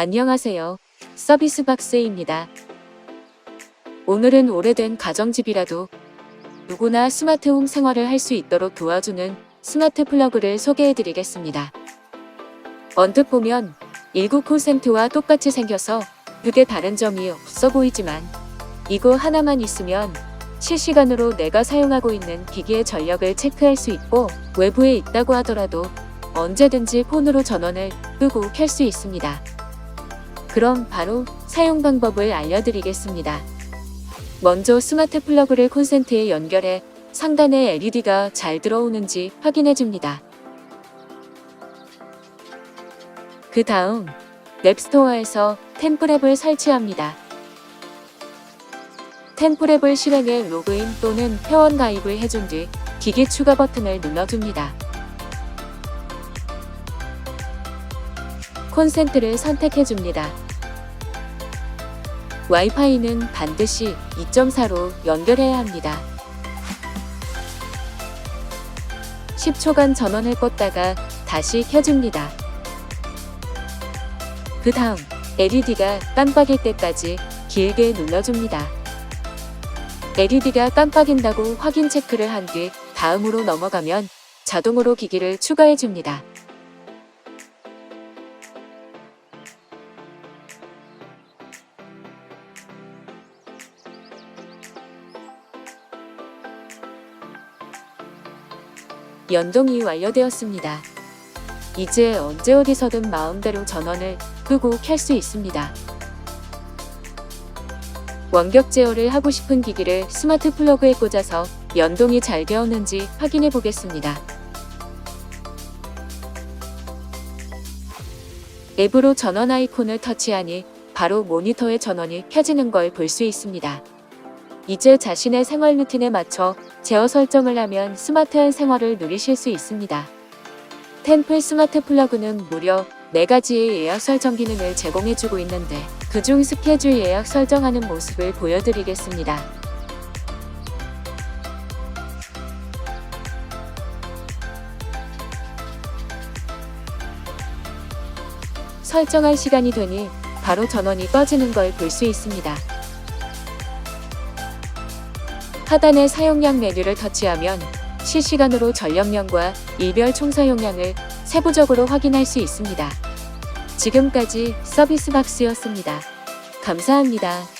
안녕하세요. 서비스 박스입니다. 오늘은 오래된 가정집이라도 누구나 스마트홈 생활을 할 수 있도록 도와주는 스마트 플러그를 소개해 드리겠습니다. 언뜻 보면 19콜센트와 똑같이 생겨서 크게 다른 점이 없어 보이지만 이거 하나만 있으면 실시간으로 내가 사용하고 있는 기기의 전력을 체크할 수 있고 외부에 있다고 하더라도 언제든지 폰으로 전원을 끄고 켤 수 있습니다. 그럼 바로 사용 방법을 알려드리겠습니다. 먼저 스마트 플러그를 콘센트에 연결해 상단에 LED가 잘 들어오는지 확인해 줍니다. 그 다음 랩스토어에서 템플앱을 설치합니다. 템플앱을 실행해 로그인 또는 회원 가입을 해준 뒤 기기 추가 버튼을 눌러줍니다. 콘센트를 선택해줍니다. 와이파이는 반드시 2.4로 연결해야 합니다. 10초간 전원을 껐다가 다시 켜줍니다. 그 다음 LED가 깜빡일 때까지 길게 눌러줍니다. LED가 깜빡인다고 확인 체크를 한 뒤 다음으로 넘어가면 자동으로 기기를 추가해줍니다. 연동이 완료되었습니다. 이제 언제 어디서든 마음대로 전원을 끄고 켤 수 있습니다. 원격 제어를 하고 싶은 기기를 스마트 플러그에 꽂아서 연동이 잘 되었는지 확인해 보겠습니다. 앱으로 전원 아이콘을 터치하니 바로 모니터의 전원이 켜지는 걸 볼 수 있습니다. 이제 자신의 생활 루틴에 맞춰 제어 설정을 하면 스마트한 생활을 누리실 수 있습니다. 템플 스마트 플러그는 무려 4가지의 예약 설정 기능을 제공해주고 있는데 그중 스케줄 예약 설정하는 모습을 보여드리겠습니다. 설정할 시간이 되니 바로 전원이 꺼지는 걸 볼 수 있습니다. 하단의 사용량 메뉴를 터치하면 실시간으로 전력량과 일별 총사용량을 세부적으로 확인할 수 있습니다. 지금까지 서비스 박스였습니다. 감사합니다.